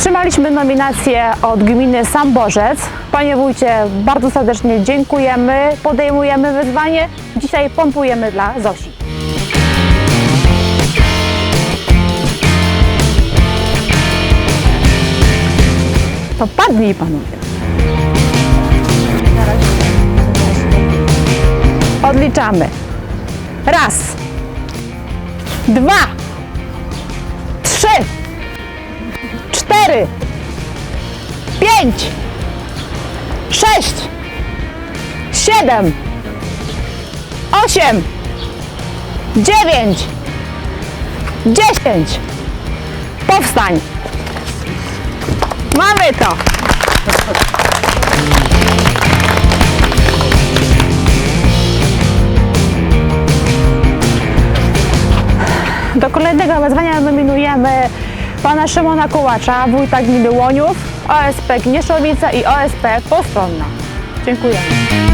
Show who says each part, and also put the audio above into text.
Speaker 1: Otrzymaliśmy nominację od gminy Samborzec. Panie wójcie, bardzo serdecznie dziękujemy, podejmujemy wyzwanie. Dzisiaj pompujemy dla Zosi. To padnij panowie. Odliczamy. Raz, dwa, pięć, sześć, siedem, osiem, dziewięć, dziesięć. Powstań. Mamy to. Do kolejnego wezwania nominujemy pana Szymona Kołacza, wójta gminy Łoniów, OSP Gnieszowice i OSP Postronna. Dziękujemy.